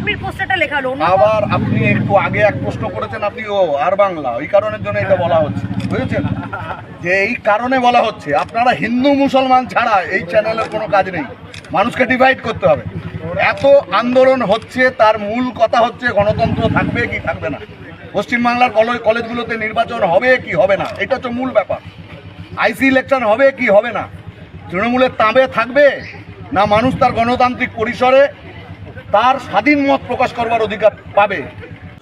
কাশ্মীর পোস্টারটা লেখা আবার আপনি একটু আগে এক প্রশ্ন করেছেন, আপনি ও, আর বাংলা, ওই কারণের জন্য এটা বলা হচ্ছে, বুঝেছেন? যে এই কারণে বলা হচ্ছে, আপনারা হিন্দু, মুসলমান ছাড়া এই চ্যানেলের কোনো কাজ নেই, মানুষকে ডিভাইড করতে হবে। এত আন্দোলন হচ্ছে, তার মূল কথা হচ্ছে গণতন্ত্র থাকবে কি থাকবে না। পশ্চিমবাংলার কলেজ কলেজগুলোতে নির্বাচন হবে কি হবে না, এটা হচ্ছে মূল ব্যাপার। আইসি ইলেকশন হবে কি হবে না, তৃণমূলের তাঁবে থাকবে, না মানুষ তার গণতান্ত্রিক পরিসরে তার স্বাধীন মত প্রকাশ করবার অধিকার পাবে।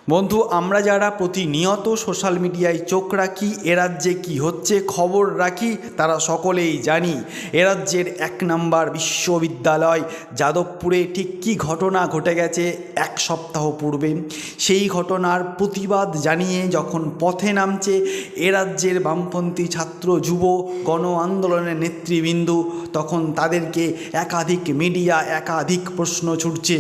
বন্ধু, আমরা যারা প্রতিনিয়ত সোশ্যাল মিডিয়ায় চোখ রাখি, এ রাজ্যে কী হচ্ছে খবর রাখি, তারা সকলেই জানি, এ রাজ্যের এক নাম্বার বিশ্ববিদ্যালয়, যাদবপুরে ঠিক কী ঘটনা ঘটে গেছে এক সপ্তাহ পূর্বে। সেই ঘটনার প্রতিবাদ জানিয়ে যখন পথে নামছে, এ রাজ্যের বামপন্থী ছাত্র, যুব, গণ আন্দোলনের নেতৃবৃন্দ, তখন তাদেরকে একাধিক মিডিয়া, একাধিক প্রশ্ন ছুটছে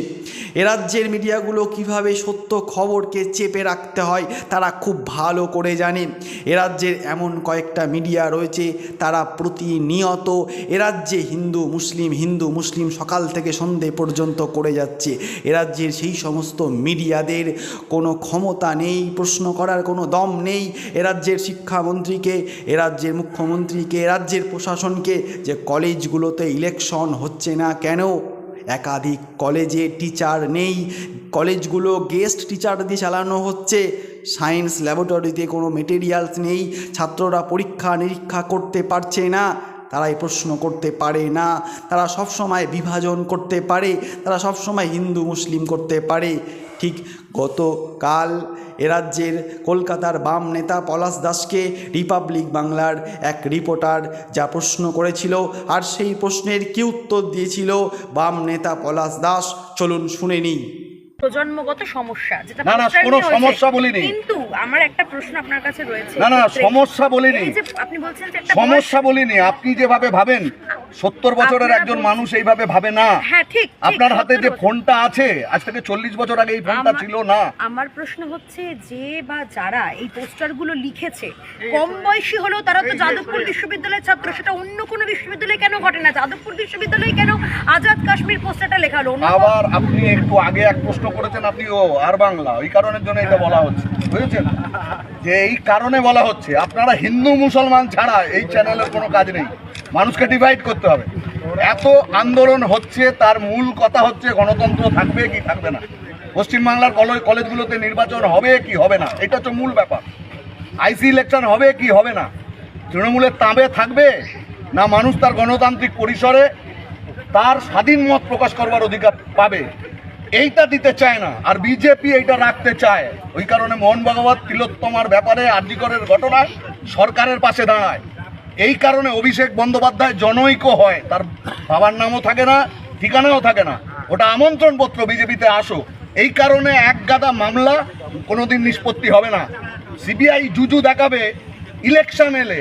এ রাজ্যের মিডিয়াগুলো কীভাবে সত্য খবরকে চেপে রাখতে হয়, তারা খুব ভালো করে জানে। এ রাজ্যের এমন কয়েকটা মিডিয়া রয়েছে, তারা প্রতিনিয়ত এ রাজ্যে হিন্দু, মুসলিম হিন্দু, মুসলিম সকাল থেকে সন্ধে পর্যন্ত করে যাচ্ছে। এ রাজ্যের সেই সমস্ত মিডিয়াদের কোনো ক্ষমতা নেই, প্রশ্ন করার কোনো দম নেই। এ রাজ্যের শিক্ষামন্ত্রীকে, এ রাজ্যের মুখ্যমন্ত্রীকে রাজ্যের প্রশাসনকে যে কলেজগুলোতে ইলেকশন হচ্ছে না কেন? একাধিক কলেজে টিচার নেই। কলেজগুলো গেস্ট টিচার দিয়ে চালানো হচ্ছে। সায়েন্স ল্যাবরেটরিতে কোনো মেটেরিয়ালস নেই। ছাত্ররা পরীক্ষা নিরীক্ষা করতে পারছে না। তারা এই প্রশ্ন করতে পারে না। তারা সব সময় বিভাজন করতে পারে। তারা সব সময় হিন্দু, মুসলিম করতে পারে। ঠিক গতকাল এ রাজ্যের কলকাতার বাম নেতা পলাশ দাসকে রিপাবলিক বাংলার এক রিপোর্টার যা প্রশ্ন করেছিল, আর সেই প্রশ্নের কি উত্তর দিয়েছিল বাম নেতা পলাশ দাস? চলুন শুনে নিই। প্রজন্মগত সমস্যা যেটা না, না, কোনো সমস্যা বলিনি। কিন্তু আমার একটা প্রশ্ন আপনার কাছে রয়েছে। না না সমস্যা বলিনি। আপনি বলছেন যে একটা সমস্যা বলিনি আপনি যেভাবে ভাবেন সত্তর বছরের একজন মানুষ এইভাবে ভাবে না। হ্যাঁ আপনার হাতে যে ফোনটা আছে আজ থেকে চল্লিশ বছর আগে এই ফোনটা ছিল না। আমার প্রশ্ন হচ্ছে যে বা যারা এই পোস্টারগুলো লিখেছে কম বয়সী হলেও তারা তো যাদবপুর বিশ্ববিদ্যালয়ের ছাত্র সেটা অন্য কোনো বিশ্ববিদ্যালয়ে কেন ঘটে না? যাদবপুর বিশ্ববিদ্যালয়ে কেন আজাদ কাশ্মীর পোস্টারটা লেখা হলো? আবার আপনি একটু আগে এক প্রশ্ন করেছেন আপনি ও আর বাংলা ওই কারণের জন্য এটা বলা হচ্ছে বুঝেছেন? যে এই কারণে বলা হচ্ছে আপনারা হিন্দু মুসলমান ছাড়া এই চ্যানেলের কোনো কাজ নেই। মানুষকে ডিভাইড করতে হবে। এত আন্দোলন হচ্ছে, তার মূল কথা হচ্ছে গণতন্ত্র থাকবে কি থাকবে না। পশ্চিমবাংলার কলেজ কলেজগুলোতে নির্বাচন হবে কি হবে না, এটা হচ্ছে মূল ব্যাপার। আইসি ইলেকশন হবে কি হবে না, তৃণমূলের তাঁবে থাকবে না মানুষ তার গণতান্ত্রিক পরিসরে তার স্বাধীন মত প্রকাশ করবার অধিকার পাবে? এইটা দিতে চায় না, আর বিজেপি এইটা রাখতে চায়। ওই কারণে মোহন ভগবত তিলোত্তমার ব্যাপারে আর্যিকরের ঘটনায় সরকারের পাশে দাঁড়ায়। এই কারণে অভিষেক বন্দ্যোপাধ্যায় জনৈক হয়। তার বাবার নামও থাকে না, ঠিকানাও থাকে না। ওটা আমন্ত্রণ পত্র বিজেপিতে আসো এই কারণে এক গাদা মামলা, কোনোদিন নিষ্পত্তি হবে না। সিবিআই জুজু দেখাবে, ইলেকশন এলে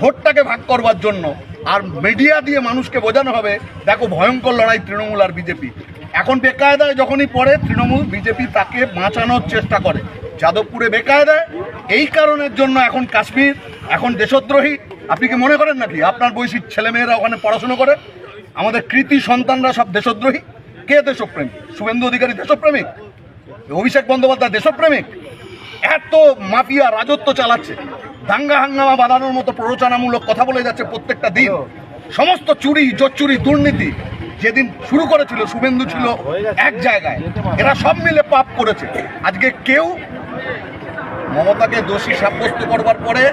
ভোটটাকে ভাগ করবার জন্য। আর মিডিয়া দিয়ে মানুষকে বোঝানো হবে, দেখো ভয়ঙ্কর লড়াই তৃণমূল আর বিজেপি। এখন বেকায়দায় যখনই পড়ে, তৃণমূল, বিজেপি তাকে বাঁচানোর চেষ্টা করে। যাদবপুরে বেকায়দায়, এই কারণের জন্য এখন কাশ্মীর, এখন দেশদ্রোহী আপনি কি মনে করেন নাকি? আপনার বয়সী ছেলেমেয়েরা ওখানে পড়াশুনো করে? আমাদের কৃতি সন্তানরা সব দেশদ্রোহী। কে দেশপ্রেমিক? শুভেন্দু অধিকারী দেশপ্রেমিক? অভিষেক বন্দ্যোপাধ্যায় দেশপ্রেমিক? এত মাফিয়া রাজত্ব চালাচ্ছে। দাঙ্গা হাঙ্গামা বাঁধানোর মতো প্ররোচনামূলক কথা বলে যাচ্ছে প্রত্যেকটা দিন। সমস্ত চুরি চুরি দুর্নীতি যেদিন শুরু করেছিল শুভেন্দু ছিল এক জায়গায়। এরা সব মিলে পাপ করেছে। আজকে কেউ মমতাকে দোষী সাব্যস্ত করবার পরে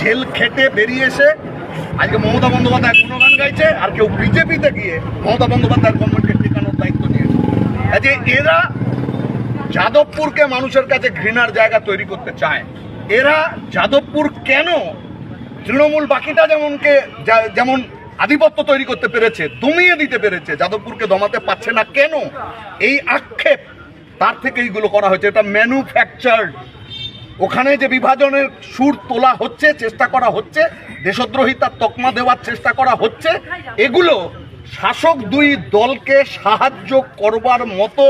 জেল খেটে বেরিয়ে এসে আজকে মমতা বন্দ্যোপাধ্যায় গুণগান গাইছে আর কেউ বিজেপিতে গিয়ে মমতা বন্দ্যোপাধ্যায়ের গভর্নমেন্টকে টেকানোর দায়িত্ব নিয়েছে। কাজে এরা যাদবপুরকে মানুষের কাছে ঘৃণার জায়গা তৈরি করতে চায়। এরা যাদবপুর কেন তৃণমূল বাকিটা যেমনকে যেমন আধিপত্য তৈরি করতে পেরেছে, দমিয়ে দিতে পেরেছে, যাদবপুরকে দমাতে পারছে না কেন? এই আক্ষেপ তার থেকে এইগুলো করা হয়েছে। এটা ম্যানুফ্যাকচার্ড ওখানে যে বিভাজনের সুর তোলা হচ্ছে, চেষ্টা করা হচ্ছে দেশদ্রোহিতার তকমা দেওয়ার চেষ্টা করা হচ্ছে, এগুলো শাসক দুই দলকে সাহায্য করবার মতো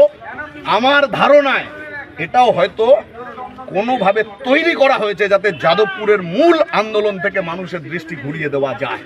আমার ধারণায় এটাও হয়তো কোনোভাবে তৈরি করা হয়েছে যাতে যাদবপুরের মূল আন্দোলন থেকে মানুষের দৃষ্টি ঘুরিয়ে দেওয়া যায়।